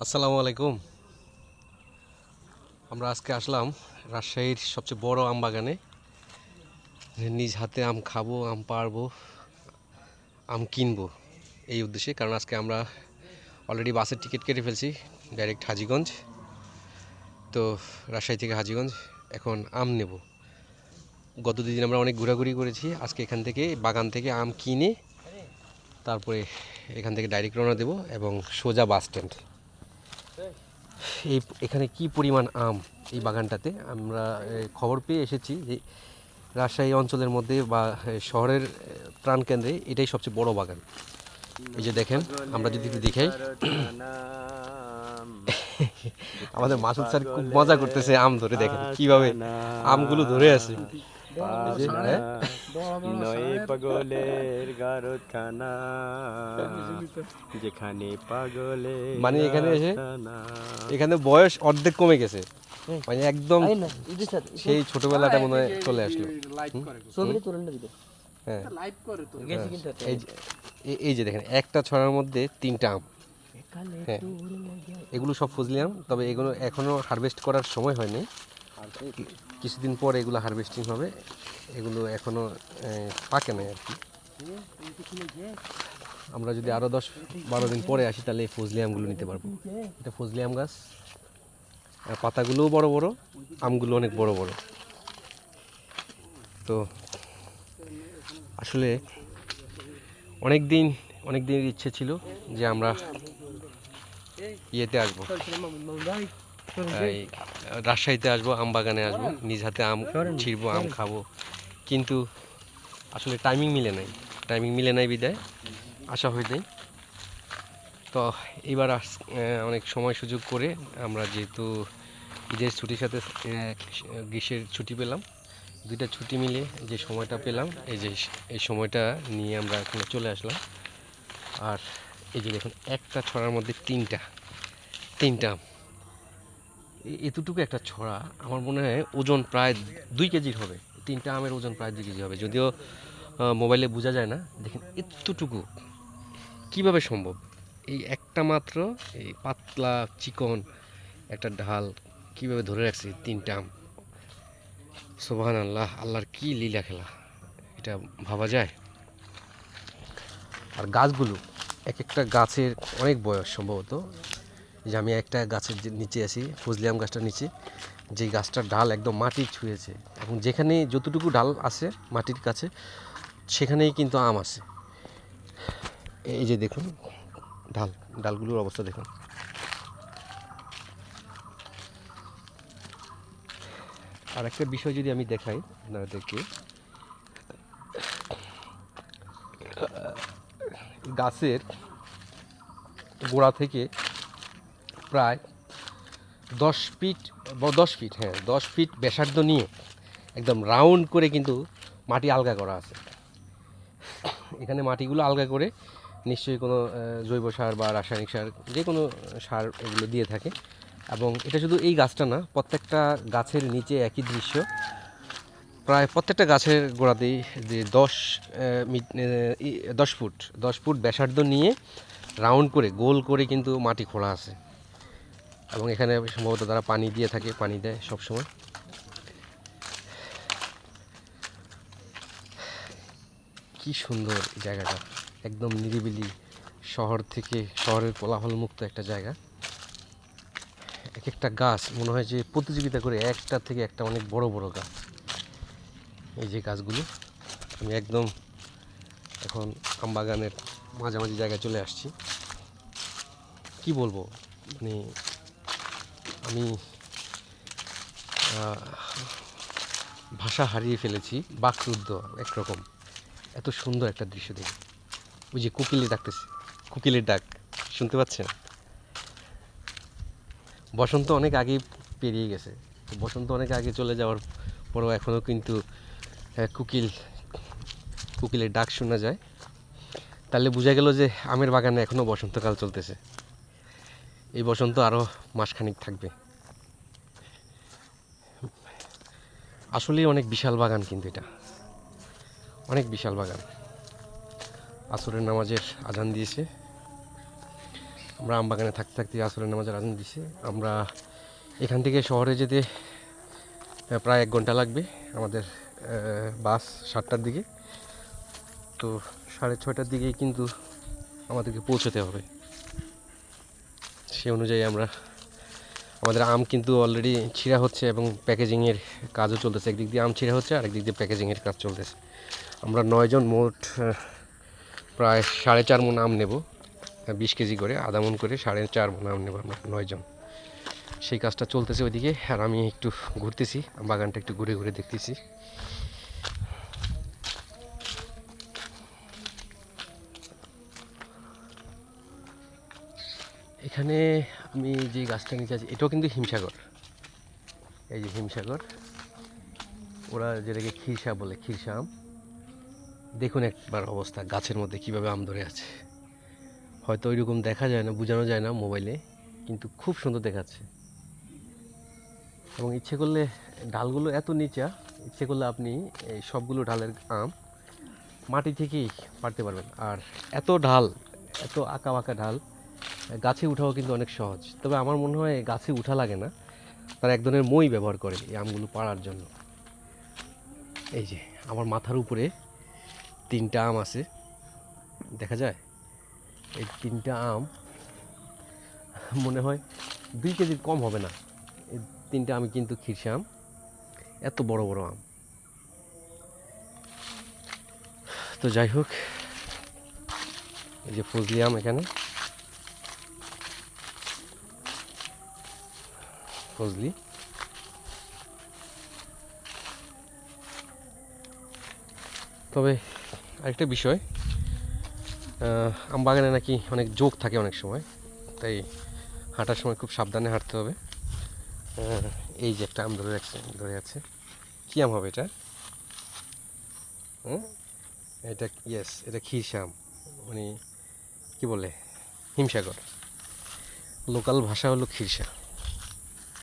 আসসালামু আলাইকুম। আমরা আজকে আসলাম রাজশাহীর সবচেয়ে বড় আম বাগানে। নিজ হাতে আম খাব, আম পারব, আম কিনবো এই উদ্দেশ্যে, কারণ আজকে আমরা অলরেডি বাসের টিকিট কেটে ফেলছি ডাইরেক্ট হাজিগঞ্জ। তো রাজশাহী থেকে হাজিগঞ্জ এখন আম নেব। গত দুদিন আমরা অনেক ঘোরাঘুরি করেছি। আজকে এখান থেকে, বাগান থেকে আম কিনে তারপরে এখান থেকে ডাইরেক্ট রওনা দেবো এবং সোজা বাস স্ট্যান্ড এই এখানে কি পরিমাণ আম এই বাগানটাতে? আমরা খবর পেয়ে এসেছি যে রাজশাহী অঞ্চলের মধ্যে বা শহরের প্রাণকেন্দ্রে এটাই সবচেয়ে বড় বাগান। এই যে দেখেন আমরা যদি একটু দেখাই। আমাদের মাসুদ স্যার খুব মজা করতেছে আম ধরে দেখেন কীভাবে আমগুলো ধরে আছে। এই যে, হ্যাঁ? নয় পাগলের গারখানা যেখানে পাগলে মানে এখানে এসে এখানে বয়স অর্ধেক কমে গেছে। মানে একদম সেই ছোটবেলাটা মনে হয় চলে আসলো। হ্যাঁ। এই যে এই- এই যে দেখেন একটা ছড়ার মধ্যে তিনটা আম। হ্যাঁ। এগুলো সব ফজলি আম তবে এগুলো এখনও হারভেস্ট করার সময় হয়নি। কিছুদিন পর এগুলো হারভেস্টিং হবে। এগুলো এখনও আহ, পাকে নাই আর কি। আমরা যদি আরও দশ বারো দিন পরে আসি তাহলে এই ফজলি আমগুলো নিতে পারব। এটা ফজলি আম গাছ। পাতাগুলোও বড় বড় আমগুলো অনেক বড় বড়। তো আসলে অনেক দিন অনেক দিনের ইচ্ছে ছিল যে আমরা ইয়েতে আসব। এই রাজশাহীতে আসব আম বাগানে আসব নিজ হাতে আম ছিঁড়বো আম খাব। কিন্তু আসলে টাইমিং মিলে নাই। টাইমিং মিলে নাই বিদায়। আসা হয়ে যায়। তো এবার আস- অনেক সময় সুযোগ করে আমরা যেহেতু ঈদের ছুটির সাথে গ্রীষ্মের ছুটি পেলাম। দুইটা ছুটি মিলে যে সময়টা পেলাম এই যে এই সময়টা নিয়ে আমরা এখানে চলে আসলাম। আর এই যে দেখুন একটা ছড়ার মধ্যে তিনটা তিনটা এতটুকু একটা ছড়া, আমার মনে হয় ওজন প্রায় দুই কেজির হবে। তিনটা আমের ওজন প্রায় দুই কেজি হবে। যদিও মোবাইলে বোঝা যায় না, দেখেন এতটুকু কীভাবে সম্ভব? এই একটা মাত্র, এই পাতলা চিকন একটা ঢাল কীভাবে ধরে রাখছে তিনটা আম? সোবাহান আল্লাহ আল্লাহর কি লীলা খেলা। এটা ভাবা যায়? আর গাছগুলো, এক একটা গাছের অনেক বয়স সম্ভবত। যে আমি একটা গাছের নিচে আছি, ফজলি আম গাছটার নিচে যে গাছটার ডাল একদম মাটি ছুঁয়েছে। এবং যেখানে যতটুকু ডাল আছে মাটির কাছে, সেখানেই কিন্তু আম আছে। এই যে দেখুন, ডাল, ডালগুলোর অবস্থা দেখুন। আর একটা বিষয় যদি আমি দেখাই আপনাদেরকে, গাছের গোড়া থেকে প্রায় দশ ফিট, ব- দশ ফিট হ্যাঁ দশ ফিট ব্যাসার্ধ নিয়ে একদম রাউন্ড করে কিন্তু মাটি আলগা করা আছে। এখানে মাটিগুলো আলগা করে নিশ্চয়ই কোনো জৈব সার বা রাসায়নিক সার, যে কোনো সার এগুলো দিয়ে থাকে। এবং এটা শুধু এই গাছটা না, প্রত্যেকটা গাছের নিচে একই দৃশ্য। প্রায় প্রত্যেকটা গাছের গোড়াতেই যে দশ দশ ফুট দশ ফুট ব্যাসার্ধ নিয়ে রাউন্ড করে, গোল করে কিন্তু মাটি খোঁড়া আছে। এবং এখানে সম্ভবত তারা পানি দিয়ে থাকে, পানি দেয় সবসময়। কি সুন্দর জায়গাটা। একদম নিরিবিলি শহর থেকে শহরের কোলাহল মুক্ত একটা জায়গা। এক একটা গাছ, মনে হয় যে প্রতিযোগিতা করে একটা থেকে একটা অনেক বড় বড় গাছ। এই যে গাছগুলো, আমি একদম এখন আমবাগানের মাঝামাঝি জায়গায় চলে আসছি। কি বলব? মানে আমি ভাষা হারিয়ে ফেলেছি, বাকরুদ্ধ, একরকম। এত সুন্দর একটা দৃশ্য দেখে। ওই যে কোকিলে ডাকতেছে কোকিলের ডাক, শুনতে পাচ্ছেন? বসন্ত অনেক আগে পেরিয়ে গেছে। বসন্ত অনেক আগে চলে যাওয়ার পরেও এখনও কিন্তু কোকিল, কোকিলের ডাক শোনা যায়। তাহলে বোঝা গেল যে আমের বাগানে এখনও বসন্তকাল চলতেছে। এই বসন্ত আরও মাসখানিক থাকবে। আসলেই অনেক বিশাল বাগান কিন্তু এটা। অনেক বিশাল বাগান। আসরের নামাজের আজান দিয়েছে। আমরা আম বাগানে থাকতে থাকতে আসরের নামাজের আজান দিয়েছে। আমরা এখান থেকে শহরে যেতে প্রায় এক ঘণ্টা লাগবে আমাদের বাস সাতটার দিকে। তো সাড়ে ছয়টার দিকেই কিন্তু আমাদেরকে পৌঁছতে হবে। সে অনুযায়ী আমরা আমাদের আম কিন্তু অলরেডি ছিঁড়া হচ্ছে এবং প্যাকেজিংয়ের কাজও চলতেছে। একদিক দিয়ে আম ছিঁড়া হচ্ছে আর একদিক দিয়ে প্যাকেজিংয়ের কাজ চলতেছে। আমরা নয়জন মোট প্রায় সাড়ে চার মন আম নেব বিশ কেজি করে, আধা মন করে সাড়ে চার মন আম নেব আমরা নয়জন সেই কাজটা চলতেছে ওইদিকে। আর আমি একটু ঘুরতেছি, বাগানটা একটু ঘুরে ঘুরে দেখতেছি। এখানে আমি যে গাছটা নিচে আছি, এটাও কিন্তু হিমসাগর। এই যে হিমসাগর, ওরা যেটাকে খিরসা বলে খিরসা আম দেখুন একবার অবস্থা, গাছের মধ্যে কীভাবে আম ধরে আছে। হয়তো ওইরকম দেখা যায় না, বোঝানো যায় না মোবাইলে, কিন্তু খুব সুন্দর দেখাচ্ছে। এবং ইচ্ছে করলে ডালগুলো এত নিচা, ইচ্ছে করলে আপনি এই সবগুলো ডালের আম মাটি থেকেই পারতে পারবেন। আর এত ঢাল এত আঁকা বাঁকা ঢাল গাছে উঠাও কিন্তু অনেক সহজ। তবে আমার মনে হয় গাছে উঠা লাগে না। তারা এক ধরনের মই ব্যবহার করে এই আমগুলো পাড়ার জন্য। এই যে, আমার মাথার উপরে তিনটা আম আছে। দেখা যায়? এই তিনটা আম মনে হয় দুই কেজির কম হবে না। এই তিনটা আমি কিন্তু খিরসা আম। এত বড় বড় আম। তো যাই হোক, এই যে ফজলি আম এখানে। ফজলি তবে আরেকটা বিষয় আম বাগানে নাকি অনেক যোগ থাকে অনেক সময়, তাই হাঁটার সময় খুব সাবধানে হাঁটতে হবে। এই যে একটা আম ধরে রাখছে, ধরে আছে। কী আম হবে এটা? হুম? এটা ইয়েস এটা ক্ষীরসাম মানে কি বলে? হিমসাগর। লোকাল ভাষা হলো ক্ষীরসা